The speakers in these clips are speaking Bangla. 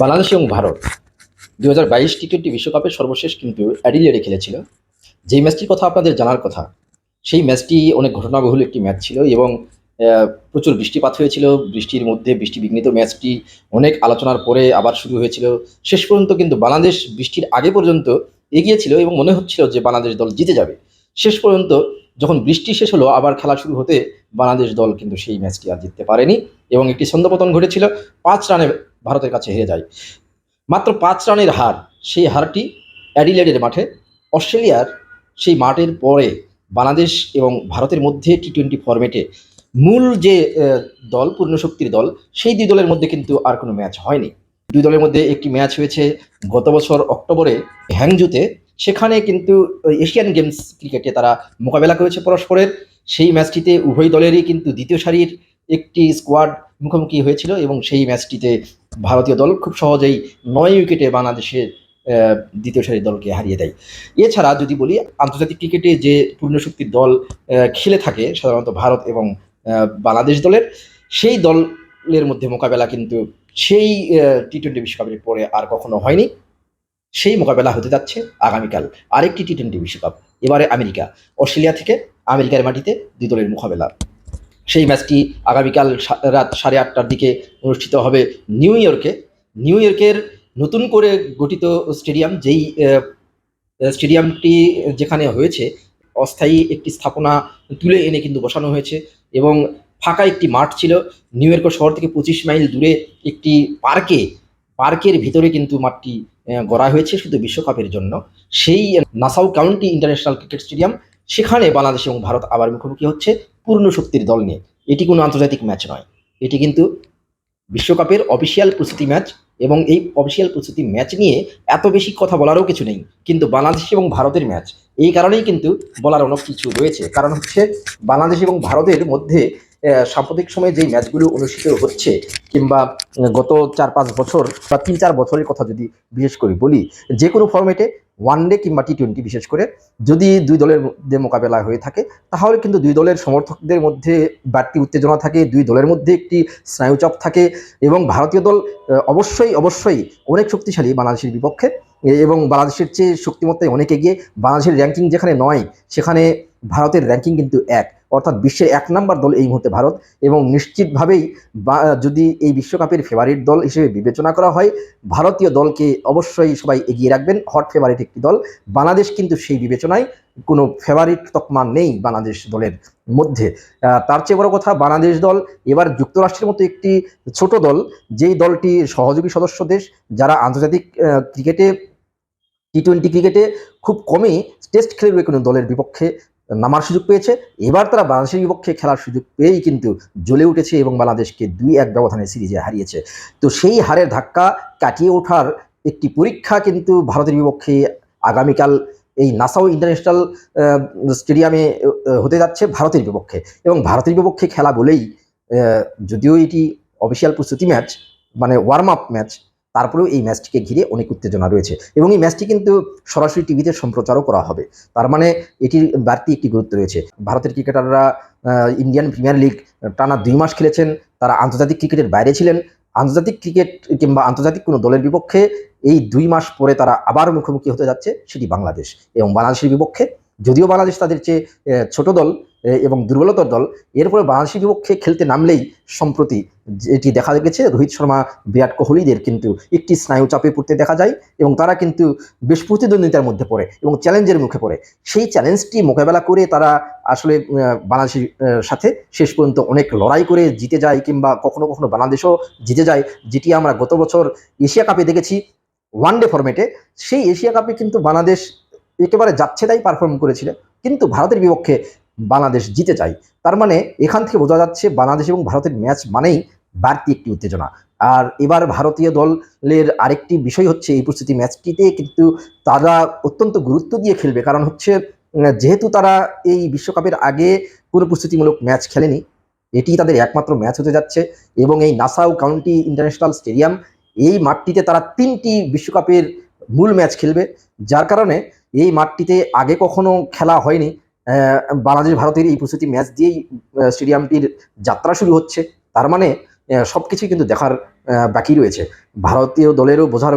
বাংলাদেশ এবং ভারত দু হাজার বাইশ টি টোয়েন্টি বিশ্বকাপের সর্বশেষ কিন্তু অ্যাডিলেডে খেলেছিল। যেই ম্যাচটির কথা আপনাদের জানার কথা, সেই ম্যাচটি অনেক ঘটনাবহুল একটি ম্যাচ ছিল এবং প্রচুর বৃষ্টিপাত হয়েছিল। বৃষ্টির মধ্যে বৃষ্টি বিঘ্নিত ম্যাচটি অনেক আলোচনার পরে আবার শুরু হয়েছিল। শেষ পর্যন্ত কিন্তু বাংলাদেশ বৃষ্টির আগে পর্যন্ত এগিয়ে ছিল এবং মনে হচ্ছিল যে বাংলাদেশ দল জিতে যাবে। শেষ পর্যন্ত যখন বৃষ্টি শেষ হলো, আবার খেলা শুরু হতে বাংলাদেশ দল কিন্তু সেই ম্যাচটি আর জিততে পারেনি এবং একটি ছন্দপতন ঘটেছিল। পাঁচ রানে ভারতের কাছে হেরে যায়। মাত্র পাঁচ রানের হার, সেই হারটি অ্যাডিলেডের মাঠে। অস্ট্রেলিয়ার সেই মাঠের পরে বাংলাদেশ এবং ভারতের মধ্যে টি টোয়েন্টি ফরম্যাটে মূল যে দল, পূর্ণশক্তির দল, সেই দুই দলের মধ্যে কিন্তু আর কোনো ম্যাচ হয়নি। দুই দলের মধ্যে একটি ম্যাচ হয়েছে গত বছর অক্টোবরে হ্যাংজুতে। সেখানে কিন্তু এশিয়ান গেমস ক্রিকেটে তারা মোকাবেলা করেছে পরস্পরের। সেই ম্যাচটিতে উভয় দলেরই কিন্তু দ্বিতীয় সারির একটি স্কোয়াড মুখোমুখি হয়েছিল এবং সেই ম্যাচটিতে ভারতীয় দল খুব সহজেই নয় উইকেটে বাংলাদেশের দ্বিতীয় সারির দলকে হারিয়ে দেয়। এছাড়া যদি বলি, আন্তর্জাতিক ক্রিকেটে যে পূর্ণশক্তির দল খেলে থাকে সাধারণত ভারত এবং বাংলাদেশ দলের, সেই দলের মধ্যে মোকাবেলা কিন্তু সেই টি টোয়েন্টি বিশ্বকাপের পরে আর কখনো হয়নি। সেই মোকাবেলা হতে যাচ্ছে আগামীকাল আরেকটি টি টোয়েন্টি বিশ্বকাপ। এবারে আমেরিকা, অস্ট্রেলিয়া থেকে আমেরিকার মাটিতে দুই দলের মোকাবেলা। সেই ম্যাচটি আগামীকাল রাত সাড়ে আটটার দিকে অনুষ্ঠিত হবে নিউ ইয়র্কে। নিউ ইয়র্কের নতুন করে গঠিত স্টেডিয়াম, যেই স্টেডিয়ামটি যেখানে হয়েছে, অস্থায়ী একটি স্থাপনা তুলে এনে কিন্তু বসানো হয়েছে এবং ফাঁকা একটি মাঠ ছিল। নিউ ইয়র্ক শহর থেকে পঁচিশ মাইল দূরে একটি পার্কে, পার্কের ভিতরে কিন্তু মাঠটি গড়া হয়েছে শুধু বিশ্বকাপের জন্য। সেই Nassau County International Cricket Stadium, সেখানে বাংলাদেশ এবং ভারত আবার মুখোমুখি হচ্ছে। পূর্ণ শক্তির দল নিয়ে। এটি কোনো আন্তর্জাতিক ম্যাচ নয়। এটি কিন্তু বিশ্বকাপের অফিসিয়াল প্রস্তুতি ম্যাচ এবং এই অফিসিয়াল প্রস্তুতি ম্যাচ নিয়ে এত বেশি কথা বলারও কিছু নেই। কিন্তু বাংলাদেশ এবং ভারতের ম্যাচ এই কারণেই কিন্তু বলার অনেক কিছু রয়েছে। কারণ হচ্ছে বাংলাদেশ এবং ভারতের মধ্যে সাম্প্রতিক সময়ে যেই ম্যাচগুলো অনুষ্ঠিত হচ্ছে কিংবা গত চার পাঁচ বছর বা তিন চার বছরের কথা যদি বিশেষ করে বলি, যে কোনো ফর্মেটে ওয়ান ডে কিংবা টি টোয়েন্টি বিশেষ করে, যদি দুই দলের মধ্যে মোকাবেলা হয়ে থাকে, তাহলে কিন্তু দুই দলের সমর্থকদের মধ্যে বাড়তি উত্তেজনা থাকে, দুই দলের মধ্যে একটি স্নায়ুচাপ থাকে এবং ভারতীয় দল অবশ্যই অবশ্যই অনেক শক্তিশালী বাংলাদেশের বিপক্ষে। এবং বাংলাদেশের চেয়ে শক্তিমত্তায় অনেক এগিয়ে, বাংলাদেশের র্যাঙ্কিং যেখানে নয়, সেখানে ভারতের র্যাঙ্কিং কিন্তু এক। অর্থাৎ বিশ্বের এক নম্বর দল এই মুহূর্তে ভারত এবং নিশ্চিতভাবেই যদি এই বিশ্বকাপের ফেভারিট দল হিসেবে বিবেচনা করা হয়, ভারতীয় দলকে অবশ্যই সবাই এগিয়ে রাখবেন। হট ফেভারিট একটি দল। বাংলাদেশ কিন্তু সেই বিবেচনায় কোনো ফেভারিট তকমা নেই বাংলাদেশ দলের মধ্যে। তার চেয়ে বড় কথা বাংলাদেশ দল এবার যুক্তরাষ্ট্রের মতো একটি ছোট দল, যেই দলটি সহযোগী সদস্য দেশ, যারা আন্তর্জাতিক ক্রিকেটে টি টোয়েন্টি ক্রিকেটে খুব কমই টেস্ট খেলবে কোনো দলের বিপক্ষে। নামার সুযোগ পেয়েছে। এবার তারা বাংলাদেশের বিপক্ষে খেলার সুযোগ পেয়েই কিন্তু জ্বলে উঠেছে এবং বাংলাদেশকে দুই এক ব্যবধানে সিরিজে হারিয়েছে। তো সেই হারের ধাক্কা কাটিয়ে ওঠার একটি পরীক্ষা কিন্তু ভারতের বিপক্ষে আগামীকাল এই নাসাও ইন্টারন্যাশনাল স্টেডিয়ামে হতে যাচ্ছে ভারতের বিপক্ষে। এবং ভারতের বিপক্ষে খেলা বলেই যদিও এটি অফিসিয়াল প্রস্তুতি ম্যাচ মানে ওয়ার্ম আপ ম্যাচ তারপরেও এই ম্যাচটিকে ঘিরে অনেক উত্তেজনা রয়েছে এবং এই ম্যাচটি কিন্তু সরাসরি টিভিতে সম্প্রচারও করা হবে। তার মানে এটির বাড়তি একটি গুরুত্ব রয়েছে। ভারতের ক্রিকেটাররা ইন্ডিয়ান প্রিমিয়ার লিগ টানা দুই মাস খেলেছেন, তারা আন্তর্জাতিক ক্রিকেটের বাইরে ছিলেন। আন্তর্জাতিক ক্রিকেট কিংবা আন্তর্জাতিক কোনো দলের বিপক্ষে এই দুই মাস পরে তারা আবার মুখোমুখি হতে যাচ্ছে, সেটি বাংলাদেশ এবং বাংলাদেশের বিপক্ষে। যদিও বাংলাদেশ তাদের চেয়ে ছোট দল এবং দুর্বলতর দল, এরপরে বাংলাদেশের বিপক্ষে খেলতে নামলেই সম্প্রতি যেটি দেখা গেছে, রোহিত শর্মা, বিরাট কোহলিদের কিন্তু একটি স্নায়ু চাপে পড়তে দেখা যায় এবং তারা কিন্তু বেশ প্রতিদ্বন্দ্বিতার মধ্যে পড়ে এবং চ্যালেঞ্জের মুখে পড়ে। সেই চ্যালেঞ্জটি মোকাবেলা করে তারা আসলে বাংলাদেশের সাথে শেষ পর্যন্ত অনেক লড়াই করে জিতে যায় কিংবা কখনো কখনো বাংলাদেশও জিতে যায়, যেটি আমরা গত বছর এশিয়া কাপে দেখেছি ওয়ান ডে ফরম্যাটে। সেই এশিয়া কাপে কিন্তু বাংলাদেশ একেবারে যাচ্ছে তাই পারফর্ম করেছিল, কিন্তু ভারতের বিপক্ষে বাংলাদেশ জিতে যায়। তার মানে এখান থেকে বোঝা যাচ্ছে বাংলাদেশ এবং ভারতের ম্যাচ মানেই বাড়তি একটি উত্তেজনা। আর এবার ভারতীয় দলের আরেকটি বিষয় হচ্ছে এই প্রস্তুতি ম্যাচটিতে কিন্তু তারা অত্যন্ত গুরুত্ব দিয়ে খেলবে। কারণ হচ্ছে যেহেতু তারা এই বিশ্বকাপের আগে কোনো প্রস্তুতিমূলক ম্যাচ খেলেনি এটি তাদের একমাত্র ম্যাচ হতে যাচ্ছে। এবং এই নাসাউ কাউন্টি ইন্টারন্যাশনাল স্টেডিয়াম, এই মাঠটিতে তারা তিনটি বিশ্বকাপের মূল ম্যাচ খেলবে। যার কারণে এই মাঠটিতে আগে কখনো খেলা হয়নি। বাংলাদেশ ভারতের এই প্রস্তুতি ম্যাচ দিয়েই স্টেডিয়ামটির যাত্রা শুরু হচ্ছে। তার মানে সব কিছুই কিন্তু দেখার বাকি রয়েছে। ভারতীয় দলেরও বোঝার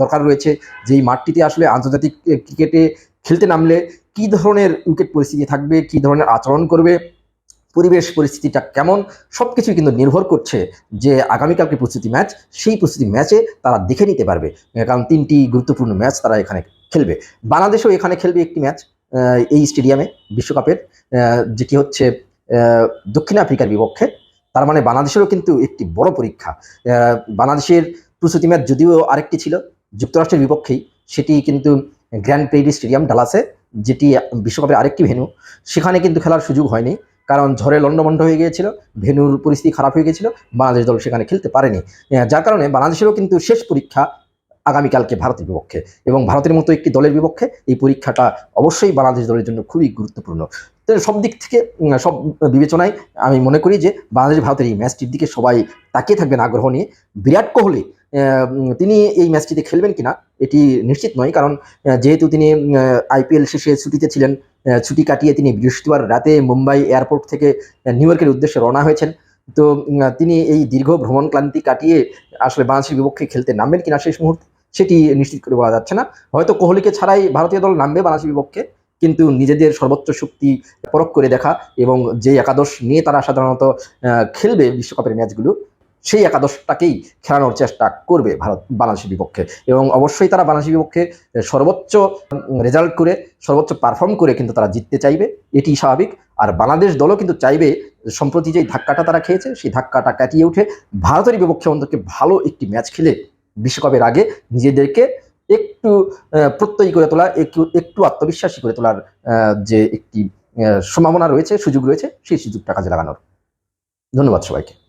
দরকার রয়েছে যে এই মাঠটিতে আসলে আন্তর্জাতিক ক্রিকেটে খেলতে নামলে কী ধরনের উইকেট পরিস্থিতি থাকবে, কী ধরনের আচরণ করবে, পরিবেশ পরিস্থিতিটা কেমন সব কিছুই কিন্তু নির্ভর করছে যে আগামীকালকে প্রস্তুতি ম্যাচ, সেই প্রস্তুতি ম্যাচে তারা দেখে নিতে পারবে। কারণ তিনটি গুরুত্বপূর্ণ ম্যাচ তারা এখানে খেলবে। বাংলাদেশও এখানে খেলবে একটি ম্যাচ। এই স্টেডিয়ামে, বিশ্বকাপের যেটি হচ্ছে দক্ষিণ আফ্রিকার বিপক্ষে, তার মানে বাংলাদেশেরও কিন্তু একটি বড় পরীক্ষা। বাংলাদেশের প্রস্তুতি ম্যাচ যদিও আরেকটি ছিল, যুক্তরাষ্ট্রের বিপক্ষেই, সেটি কিন্তু গ্র্যান্ড প্রেরি স্টেডিয়াম, ডালাসে, যেটি বিশ্বকাপের আরেকটি ভেন্যু। সেখানে কিন্তু খেলার সুযোগ হয়নি, কারণ ঝড়ে লণ্ডভণ্ড হয়ে গিয়েছিল ভেনুর পরিস্থিতি খারাপ হয়ে গিয়েছিল, বাংলাদেশ দল সেখানে খেলতে পারেনি। যার কারণে বাংলাদেশেরও কিন্তু শেষ পরীক্ষা আগামীকালকে ভারতের বিপক্ষে এবং ভারতের মতো একটি দলের বিপক্ষে এই পরীক্ষাটা অবশ্যই বাংলাদেশ দলের জন্য খুবই গুরুত্বপূর্ণ। সব দিক থেকে সব বিবেচনায় আমি মনে করি যে বাংলাদেশ ভারতের এই ম্যাচটির দিকে সবাই তাকিয়ে থাকবেন আগ্রহ নিয়ে। বিরাট কোহলি তিনি এই ম্যাচটিতে খেলবেন কিনা এটি নিশ্চিত নয়, কারণ যেহেতু তিনি আইপিএল শেষে ছুটিতে ছিলেন ছুটি কাটিয়ে তিনি বৃহস্পতিবার রাতে মুম্বাই এয়ারপোর্ট থেকে নিউ ইয়র্কের উদ্দেশ্যে রওনা হয়েছেন। তো তিনি এই দীর্ঘ ভ্রমণ ক্লান্তি কাটিয়ে আসলে বাংলাদেশের বিপক্ষে খেলতে নামবেন কিনা শেষ মুহূর্তে সেটি নিশ্চিত করে বলা যাচ্ছে না। হয়তো কোহলিকে ছাড়াই ভারতীয় দল নামবে বাংলাদেশের বিপক্ষে, কিন্তু নিজেদের সর্বোচ্চ শক্তি পরখ করে দেখা এবং যে একাদশ নিয়ে তারা সাধারণত খেলবে বিশ্বকাপের ম্যাচগুলো, সেই একাদশটাকেই খেলানোর চেষ্টা করবে ভারত বাংলাদেশের বিপক্ষে। এবং অবশ্যই তারা বাংলাদেশের বিপক্ষে সর্বোচ্চ রেজাল্ট করে, সর্বোচ্চ পারফর্ম করে কিন্তু তারা জিততে চাইবে, এটি স্বাভাবিক। আর বাংলাদেশ দলও কিন্তু চাইবে, সম্প্রতি যে ধাক্কাটা তারা খেয়েছে, সেই ধাক্কাটা কাটিয়ে উঠে ভারতের বিপক্ষে অন্তত ভালো একটি ম্যাচ খেলে বিশ্বকাপের আগে নিজেদেরকে একটু প্রত্যয়ী করে তোলা, একটু একটু আত্মবিশ্বাসী করে তোলার যে একটি সম্ভাবনা রয়েছে, সুযোগ রয়েছে, সেই সুযোগটা কাজে লাগানোর। ধন্যবাদ সবাইকে।